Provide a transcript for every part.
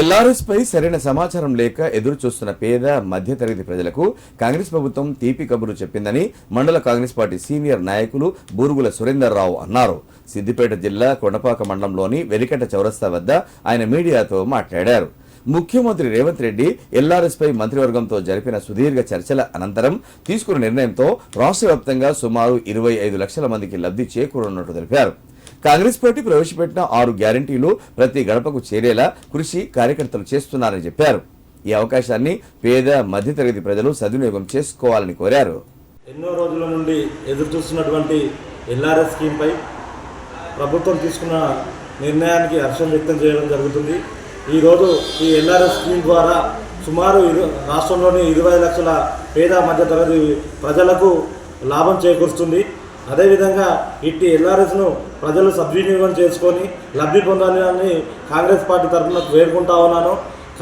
ఎల్ఆర్ఎస్పై సరైన సమాచారం లేక ఎదురు చూస్తున్న పేద మధ్యతరగతి ప్రజలకు కాంగ్రెస్ ప్రభుత్వం తీపి కబురు చెప్పిందని మండల కాంగ్రెస్ పార్టీ సీనియర్ నాయకులు బూరుగుల సురేందర్ రావు అన్నారు. సిద్దిపేట జిల్లా కొండపాక మండలంలోని వెలికట చౌరస్తా వద్ద ఆయన మీడియాతో మాట్లాడారు. ముఖ్యమంత్రి రేవంత్ రెడ్డి ఎల్ఆర్ఎస్పై మంత్రివర్గంతో జరిపిన సుదీర్ఘ చర్చల అనంతరం తీసుకున్న నిర్ణయంతో రాష్ట్ర వ్యాప్తంగా సుమారు ఇరవై ఐదు లక్షల మందికి లబ్ధి చేకూరనున్నట్టు తెలిపారు. కాంగ్రెస్ పార్టీ ప్రవేశపెట్టిన ఆరు గ్యారంటీలు ప్రతి గడపకు చేరేలా కృషి కార్యకర్తలు చేస్తున్నారని చెప్పారు. ఈ అవకాశాన్ని పేద మధ్యతరగతి ప్రజలు సద్వినియోగం చేసుకోవాలని కోరారు. ఎన్నో రోజుల నుండి ఎదురు చూస్తున్నటువంటి ఎల్ఆర్ఎస్ స్కీమ్పై ప్రభుత్వం తీసుకున్న నిర్ణయానికి హర్షం వ్యక్తం చేయడం జరుగుతుంది. ఈరోజు ఈ ఎల్ఆర్ఎస్ స్కీమ్ ద్వారా సుమారు ఇరు రాష్ట్రంలోని ఇరవై లక్షల పేద మధ్యతరగతి ప్రజలకు లాభం చేకూరుస్తుంది. అదేవిధంగా ఇట్టి ఎల్ఆర్ఎస్ను ప్రజలు సద్వినియోగం చేసుకొని లబ్ధి పొందాలి అని కాంగ్రెస్ పార్టీ తరఫున వేడుకుంటా ఉన్నాను.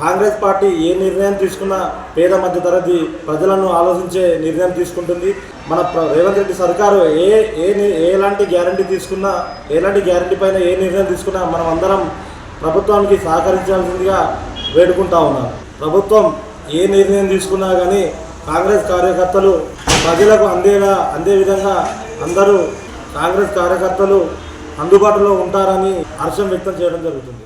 కాంగ్రెస్ పార్టీ ఏ నిర్ణయం తీసుకున్నా పేద మధ్య తరగతి ప్రజలను ఆలోచించే నిర్ణయం తీసుకుంటుంది. మన రేవంత్ రెడ్డి సర్కారు ఏ ఏ ఎలాంటి గ్యారంటీ తీసుకున్నా ఎలాంటి గ్యారంటీ పైన ఏ నిర్ణయం తీసుకున్నా మనం అందరం ప్రభుత్వానికి సహకరించాల్సిందిగా వేడుకుంటా ఉన్నారు ప్రభుత్వం ఏ నిర్ణయం తీసుకున్నా కానీ కాంగ్రెస్ కార్యకర్తలు ప్రజలకు అందేలా అందే విధంగా అందరూ కాంగ్రెస్ కార్యకర్తలు అందుబాటులో ఉంటారని హర్షం వ్యక్తం చేయడం జరుగుతుంది.